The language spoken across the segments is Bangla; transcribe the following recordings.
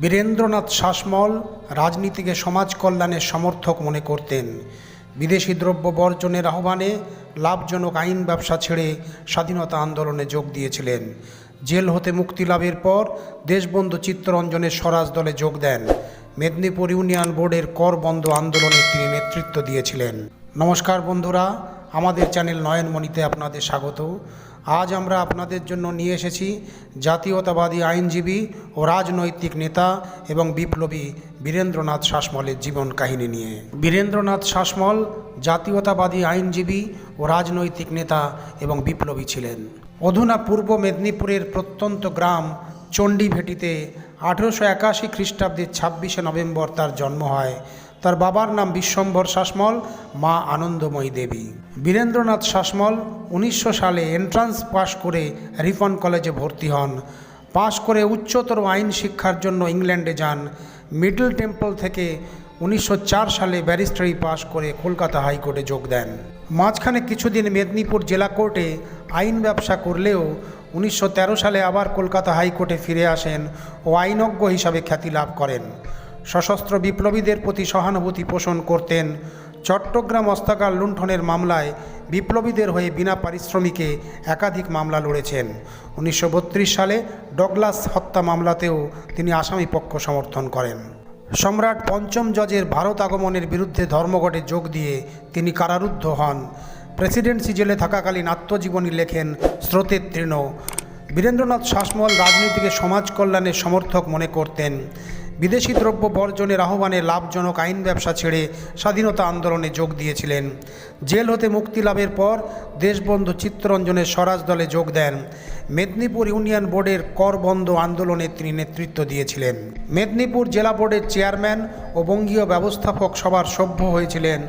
বীরেন্দ্রনাথ শাসমল রাজনীতিকে সমাজ কল্যাণের সমর্থক মনে করতেন। বিদেশি দ্রব্য বর্জনের আহ্বানে লাভজনক আইন ব্যবসা ছেড়ে স্বাধীনতা আন্দোলনে যোগ দিয়েছিলেন। জেল হতে মুক্তি লাভের পর দেশবন্ধু চিত্তরঞ্জনের স্বরাজ দলে যোগ দেন। মেদিনীপুর ইউনিয়ন বোর্ডের কর বন্ধ আন্দোলনে তিনি নেতৃত্ব দিয়েছিলেন। নমস্কার বন্ধুরা আমাদের চ্যানেল নয়নমণিতে আপনাদের স্বাগত। আজ আমরা আপনাদের জন্য নিয়ে এসেছি জাতীয়তাবাদী আইনজীবী ও রাজনৈতিক নেতা এবং বিপ্লবী বীরেন্দ্রনাথ শাসমলের জীবন কাহিনী নিয়ে। বীরেন্দ্রনাথ শাসমল জাতীয়তাবাদী আইনজীবী ও রাজনৈতিক নেতা এবং বিপ্লবী ছিলেন। অধুনা পূর্ব মেদিনীপুরের প্রত্যন্ত গ্রাম চণ্ডীভেটিতে আঠেরোশো একাশি খ্রিস্টাব্দের ছাব্বিশে নভেম্বর তার জন্ম হয়। তার বাবার নাম বিশ্বম্ভর শাসমল, মা আনন্দময়ী দেবী। বীরেন্দ্রনাথ শাসমল উনিশশো সালে এন্ট্রান্স পাশ করে রিফন কলেজে ভর্তি হন। পাশ করে উচ্চতর আইন শিক্ষার জন্য ইংল্যান্ডে যান। মিডল টেম্পল থেকে উনিশশো চার সালে ব্যারিস্টারি পাশ করে কলকাতা হাইকোর্টে যোগ দেন। মাঝখানে কিছুদিন মেদিনীপুর জেলা কোর্টে আইন ব্যবসা করলেও উনিশশো তেরো সালে আবার কলকাতা হাইকোর্টে ফিরে আসেন ও আইনজ্ঞ হিসাবে খ্যাতি লাভ করেন। সশস্ত্র বিপ্লবীদের প্রতি সহানুভূতি পোষণ করতেন। চট্টগ্রাম অস্তাকার লুণ্ঠনের মামলায় বিপ্লবীদের হয়ে বিনা পারিশ্রমিকে একাধিক মামলা লড়েছেন। উনিশশো বত্রিশ সালে ডগলাস হত্যা মামলাতেও তিনি আসামি পক্ষ সমর্থন করেন। সম্রাট পঞ্চম জজের ভারত আগমনের বিরুদ্ধে ধর্মঘটে যোগ দিয়ে তিনি কারারুদ্ধ হন। প্রেসিডেন্সি জেলে থাকাকালীন আত্মজীবনী লেখেন স্রোতের তৃণ। বীরেন্দ্রনাথ শাসমল রাজনীতিকে সমাজ কল্যাণের সমর্থক মনে করতেন। বিদেশি দ্রব্য বর্জনের আহ্বানে লাভজনক আইন ব্যবসা ছেড়ে স্বাধীনতা আন্দোলনে যোগ দিয়েছিলেন। জেল হতে মুক্তি লাভের পর দেশবন্ধু চিত্তরঞ্জনের স্বরাজ দলে যোগ দেন। মেদিনীপুর ইউনিয়ন বোর্ডের কর বন্ধ আন্দোলনে তিনি নেতৃত্ব দিয়েছিলেন। মেদিনীপুর জেলা বোর্ডের চেয়ারম্যান ও বঙ্গীয় ব্যবস্থাপক সভার সভ্য হয়েছিলেন।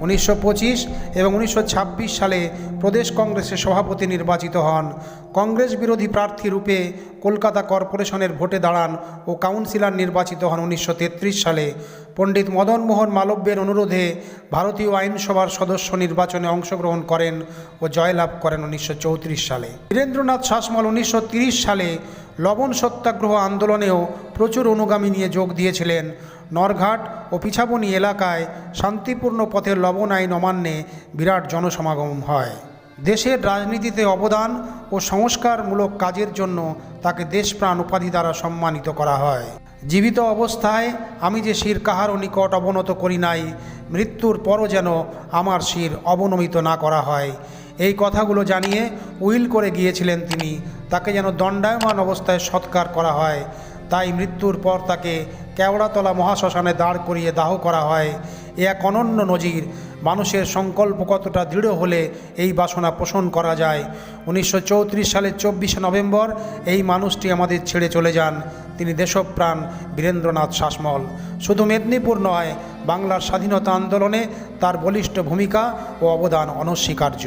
উনিশশো পঁচিশ এবং উনিশশো ছাব্বিশ সালে প্রদেশ কংগ্রেসের সভাপতি নির্বাচিত হন। কংগ্রেস বিরোধী প্রার্থী রূপে কলকাতা কর্পোরেশনের ভোটে দাঁড়ান ও কাউন্সিলর নির্বাচিত হন উনিশশো তেত্রিশ সালে। পণ্ডিত মদনমোহন মালব্যের অনুরোধে ভারতীয় আইনসভার সদস্য নির্বাচনে অংশগ্রহণ করেন ও জয়লাভ করেন উনিশশো চৌত্রিশ সালে। বীরেন্দ্রনাথ শাসমল উনিশশো সালে লবণ সত্যাগ্রহ আন্দোলনেও প্রচুর অনুগামী নিয়ে যোগ দিয়েছিলেন। নরঘাট ও পিছাবনি এলাকায় শান্তিপূর্ণ পথের লবণ আইন অমান্যে বিরাট জনসমাগম হয়। দেশের রাজনীতিতে অবদান ও সংস্কারমূলক কাজের জন্য তাকে দেশপ্রাণ উপাধি দ্বারা সম্মানিত করা হয়। জীবিত অবস্থায় আমি যে শির কাহারও নিকট অবনত করি নাই, মৃত্যুর পরও যেন আমার শির অবনমিত না করা হয়। এই কথাগুলো জানিয়ে উইল করে গিয়েছিলেন তিনি, তাকে যেন দণ্ডায়মান অবস্থায় সৎকার করা হয়। তাই মৃত্যুর পর তাকে কেওড়াতলা মহাশ্মশানে দাঁড় করিয়ে দাহ করা হয়। এ এক অনন্য নজির, মানুষের সংকল্প কতটা দৃঢ় হলে এই বাসনা পোষণ করা যায়। উনিশশো চৌত্রিশ সালের চব্বিশে নভেম্বর এই মানুষটি আমাদের ছেড়ে চলে যান। তিনি দেশপ্রাণ বীরেন্দ্রনাথ শাসমল। শুধু মেদিনীপুর নয়, বাংলার স্বাধীনতা আন্দোলনে তার বলিষ্ঠ ভূমিকা ও অবদান অনস্বীকার্য।